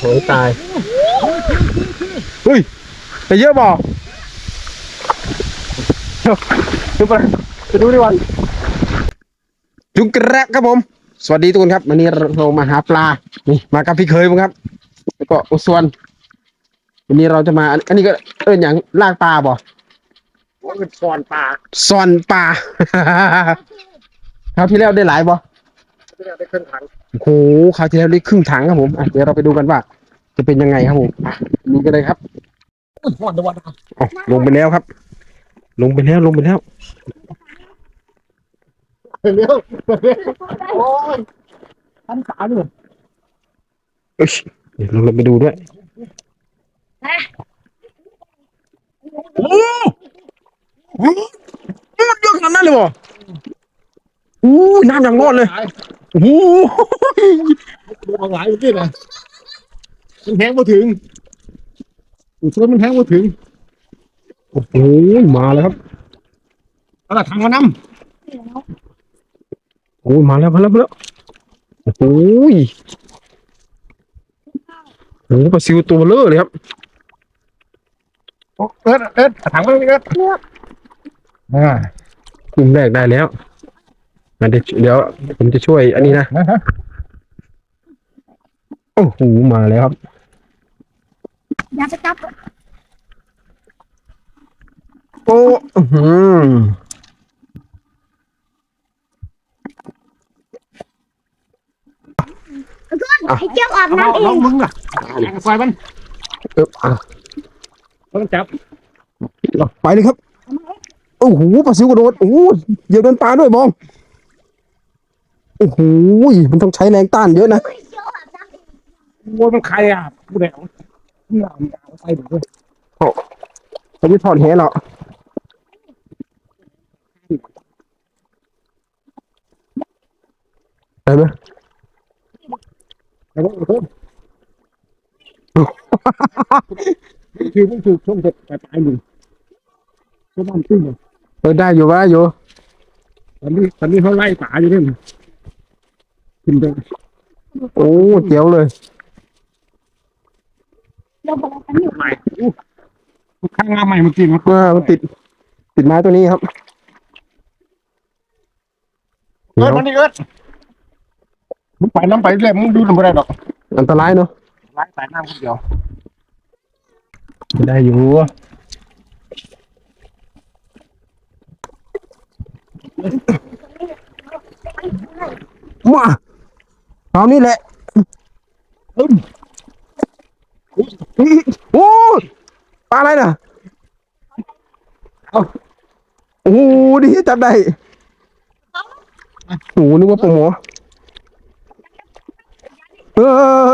โหตายเฮ้ยไปเยอะบ่เดี๋ยวเดี๋ยวไปไปดูดีกว่าจุกกระครับผม สวัสดีทุกคนครับวันนี้เรามาหาปลานี่มากับพี่เคยมั้งครับแล้วก็อุส่วนวันนี้เราจะมา อันนี้ก็เอิ้นอย่างลากปลาบ่ว่าเป็นฟอนปลาซ่อนปลาคราวที่แล้วได้หลายบ่ไม่ได้เครื่องถัง โอ้โหคราวที่แล้วได้ครึ่งถังครับผมอะเดี๋ยวเราไปดูกันว่า จะเป็นยังไงครับผมอะดูกันเลยครับอุ้ยฟอนตะวันครับอ๋อลงไปแล้วครับ ลงไปแล้วลงไปแล้วเร็วเร็วโอ้ยทันขาเลยเอ้ยเดี๋ยวเราลงไปดูด้วยโอ้โหมันเยอะขนาดนั้นเลยบ่อู้น้ำอย่างร้อนเลย โอ้โหดูเอาหลายเมื่อกี้นะมันแทงมาถึงอุดส่วนมันแทงมาถึง โอ้โห มาแล้วครับเอาละทางมาน้โอ้ยมาแล้วมาแล้วมาแล้วโอ้โหยโอ้โหปลาซิวตัวเบลอเลยครับำโอ้เอิร์ดเอิร์ดถังมาเลยเอิร์ดอ่ากลุ่มแรกได้แล้ว มาเดี๋ยวเดี๋ยวผมจะช่วยอันนี้นะนะฮะโอ้โหมาแล้วครับ อย่าไปจับโอ้อื้อหือให้เจ้าอาบเอาน้ำเอน้องงมึงน่ะแทงไฟมันเอออะต้องจับ ไปเลยครับ โอ้โหปลาซิวกระโดดโอ้โหเหยียบโดนปลาด้วยมอง โอ้โหมันต้องใช้แรงต้านเยอะนะเจ้าอาบน้ำเองโอ้ยมันใครอะผู้ใดเอาเนี่ยเอาเอาใส่ดูด้วยเขาจะถอดแหเหรอเห็นไหมแต่ว่าโอ้โหคือมันคือช่วงเด็กปลายๆหนึ่งช่วงมันตึ้งเลยเออได้อยู่ว่าอยู่ตอนนี้ตอนนี้เขาไล่ป่าอยู่เนี่ย ขึ้นไปโอ้เจ๋วเลยเราบอกกันอยู่ใหม่อู้ข้างงาใหม่เมื่อกี้มันว่ามันติด ติดไม้ตัวนี้ครับเอิร์ดมันนี่เอิร์ดมึงไปน้ำไปเรื่อยมึงดูน้ำไม่ได้ดอก อันตรายเนาะไล่สายน้ำคนเดียวได้อยู่มา ตอนนี้แหละอึ้มโอ้ปลาอะไรน่ะเอาโอ้โหดีจับได้โอ้โหนึกว่าปลาหมอเออ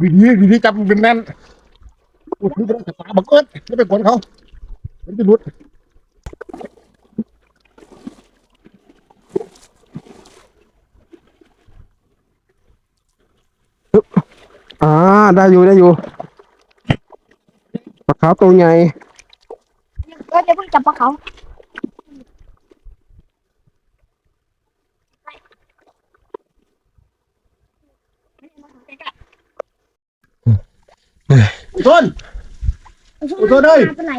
วิธีวิธีจับมันเป็นแน่นโอ้โหเป็นสายบักเอิร์ดไม่ไปกวนเขามันจะหลุด อ่าได้อยู่ได้อยู่ปลาขาวตัวใหญ่ก็จะเพิ่งจับปลาเขาอุทนตัวเด้ยไปไหน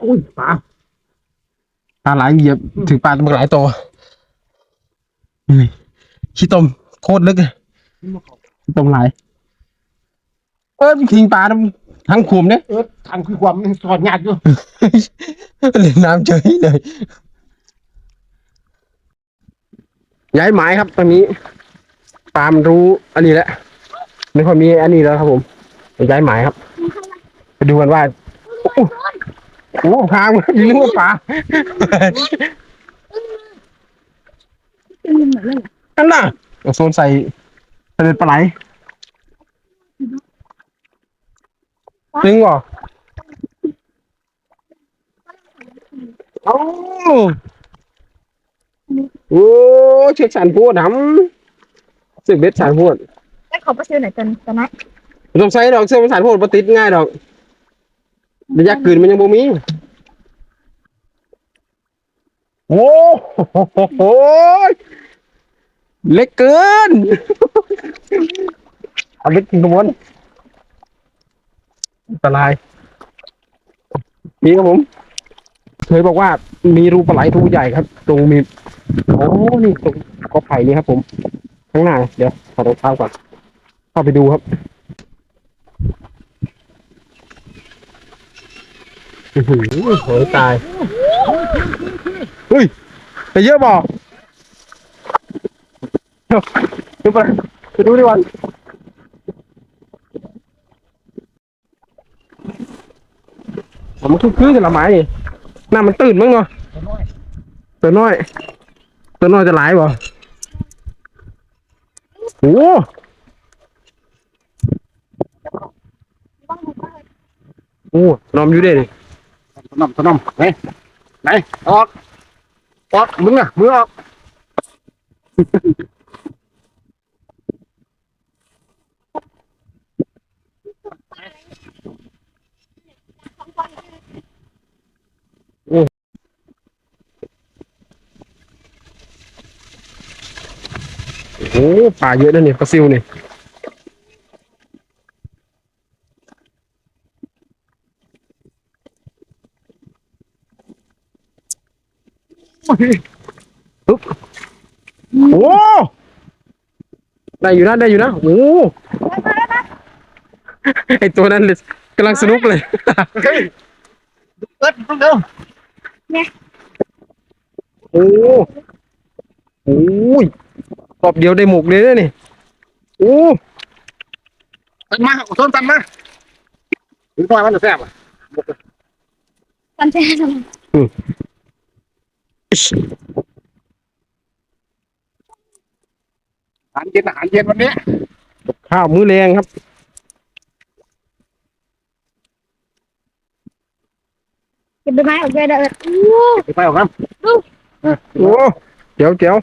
โอ้ยปลาปลาหลายเหยียบถึงปลาตัวหลายตัว นี่ขี้ต้มโคตรลึกเลยขี้ต้มหลายเออทิ้งปลาทั้งขุมเนี่ยเอิร์ดทางคือความสอดยากอยู่เล่นน้ำเฉยเลยย้ายหมายครับตอนนี้ปาล์มรู้อันนี้แล้วไม่ค่อยมีอันนี้แล้วครับผมย้ายหมายครับ ไปดูกันว่า โอ้โหโอ้โหพางมันยิ่งกว่าปลา เป็นเหมือนเลยอันน่ะเอาโซนใส่เป็นปลาไหลจริงเหรอโอ้โอ้เชือกสารพูดดำเสือกเบ็ดสารพูดแล้วขอไปซื้อไหนอยตอนตอนนั้นไม่ต้องใช้ดอกเสื้อมันสารพูดปติดง่ายดอกระยะคืนมันยังบ่มี โอ้โหเล็กเกิน เอาเล็กจริงขบวนอันตรายนี่ครับผมเคยบอกว่ามีรูปลาไหลรูใหญ่ครับ ตรงมีโอ้นี่ตรงกอไผ่นี่ครับผม ข้างหน้า เดี๋ยวขอรองเท้าก่อนเข้าไปดูครับโอ้โหตาย เฮ้ยแต่เยอะบ่เดี๋ยวดูไปไปดูดีกว่ามันคือคือกันละไม้นี่หน้ามันตื่นมั้งเนาะตัวน้อย ตัวน้อยจะหลายบ่โอ้โอ้นอมอยู่เด้นี่นอมนอมไหนไหนออก ออกมึงอะมือออกโอ้ป่าเยอะนะเนี่ยปลาซิวเนี่ย ปึ๊บโอ้ได้อยู่นะได้อยู่นะโอ้ไอตัวนั้นเลยกำลังสนุกเลยเฮ้ยเอิดเร็วโอ้โอ้ยรอบเดียวได้หมกเลยนะนี่โอ้ตันมาเอาต้นตันมาถึงตอนมันจะแซ่บอะตันแช่ทำไม อาหารเย็นอาหารเย็นวันนี้ข้าวมื้อแรงครับ เก็บใบไม้ออกไปเด้ออู้ ไปออกน้ำโอ้เจ๋วเจ๋ว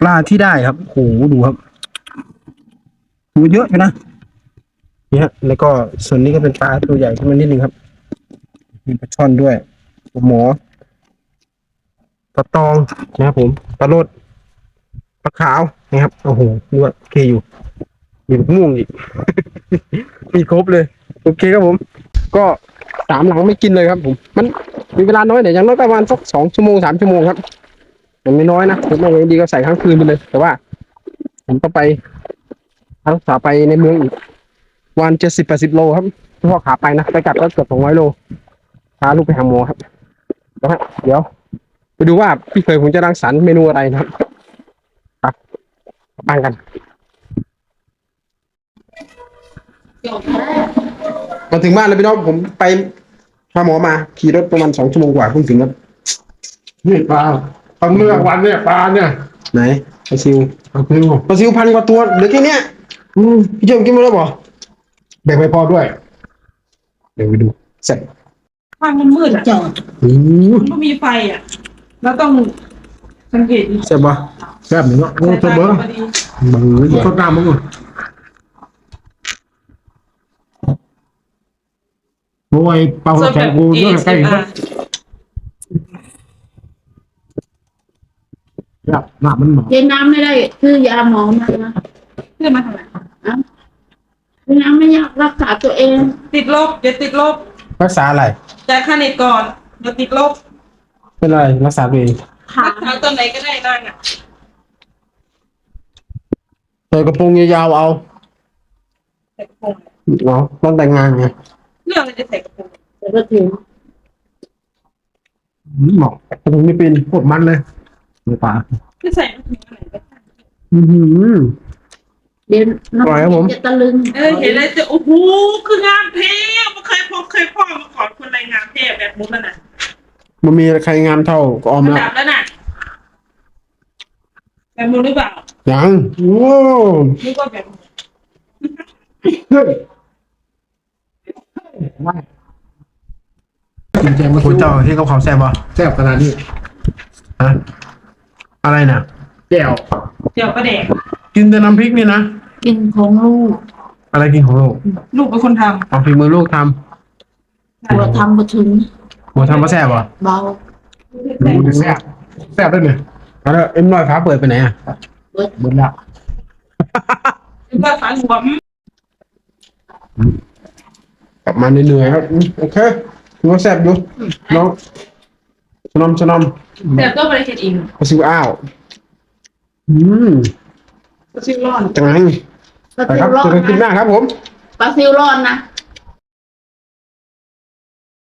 ปลาที่ได้ครับโหดูครับตัวเยอะอยู่นะนี่ฮะแล้วก็ส่วนนี้ก็เป็นปลาตัวใหญ่ขึ้นมานิดนึงครับ มีปลาช่อนด้วยปลาหมอ ปลาตองนะครับผมปลาโรดปลาขาวนะครับโอ้โหดูว่าโอเคอยู่มีลูกม่วงอีก มีครบเลย โอเคครับผม ก็สามหลังไม่กินเลยครับ ผม มันมีเวลาน้อยแต่อย่างน้อยประมาณสักสองชั่วโมงสามชั่วโมงครับมันไม่น้อยนะผมไม่ดีก็ใส่ข้งคืนไปเลย แต่ว่า ผมต้องไปรักษาไปในเมืองอีกวันเจ็ดสิบแปดสิบโลครับเฉพาะขาไปนะไปกลับก็เกือบสองร้อยโลพาลูกไปหาหมอครับนะฮะเดี๋ยว ไปดูว่าพี่เคยผมจะรังสรรค์เมนูอะไรนะครับครับปังกันมาถึงบ้านแล้วพี่น้องผมไปหาหมอมา ขี่รถประมาณสองชั่วโมงกว่าเพิ่งถึงครับนี่ปลาปลาเมื่อวันเนี่ยปลาเนี่ยไหนปลาซิวปลาพิวปลาซิวพันกว่าตัวเหลือแค่เนี้ยอืมพี่เจ้ากินหมดแล้วบ่แบ่งไปพอด้วย เดี๋ยวไปดูเสร็จทางมันมืดอะอืมมันก็มีไฟอะ แล้วต้องสังเกตดูเสร็จบ่แซ่บหนึ่งเนาะโอ้ตัวเบิ้งพอดีบังเลยสดน้ำมึงก่อนโอ้ยเป่าส่วนแขแบนบกูเอเรื่องสใกล้เอ็ๆครับครับน้ำมันหมอเย็นน้ำไม่ได้ คือยาหมอมานะเพื่อนมาทำไมเย็นน้ำไม่อยากรักษาตัวเอง ติดลบเดี๋ยวติดลบ รักษาอะไรจ่ายค่าเน็ตก่อนเดี๋ยวติดลบ เป็นอะไรรักษาตัวเองขารักษาตอนไหนก็ได้นั่งอะใส่กระโปรงยาวๆเอาใส่กระโปรงเนาะต้องแต่งงานไงเรื่องอะไรจะใส่กระโปรงแต่ก็ถึงหมอกผมไม่เป็นโคตรมันเลยในปลาจะใส่ไม่ถึงอะไรก็ได้อือหือ เดี๋ยวน้องปล่อยครับผม จะตะลึงเออเห็นแล้วจะโอ้โหคืองามเทพไม่เคยพบเคยพ่อมาก่อนคนไรงามเทพแบบมุ้งนั่นน่ะ มันมีใครงามเท่าก็ออมระแล้วดับแล้วน่ะแบบมุ้งหรือเปล่ายังโอ้นึกว่าแบบมุ้งจริงใจมาโหเจ้าที่เขาเขาแซ่บบ่แซ่บขนาดนี้ฮะอะไรน่ะ แก้วเดี๋ยวประเด็กกินแต่น้ำพริกนี่นะ กินของลูกอะไรกินของลูกลูกเป็นคนทเอาฝีมือลูกทำหัวทำก็ถึงำ หัวทำมาแซ่บบ่เบาดูดิแซ่บแซ่บด้วยเนี่ยแล้วเอ็มน้อยฟ้าเปิดไปไหนอะเบิ้ลละเป็นภาษาหลวงกลับมาเหนื่อยๆครับอืมโอเคถือว่าแซ่บอยู่น้องชนมชนมแต่ก็บริเฮ็ดเองปลาซิวอ้าวอืมก็ชื่อร้อนจังไงปลาไปซิครัวบร้อเจอนกันคลิปหนะน้าครับผม ปลาซิวร้อนนะ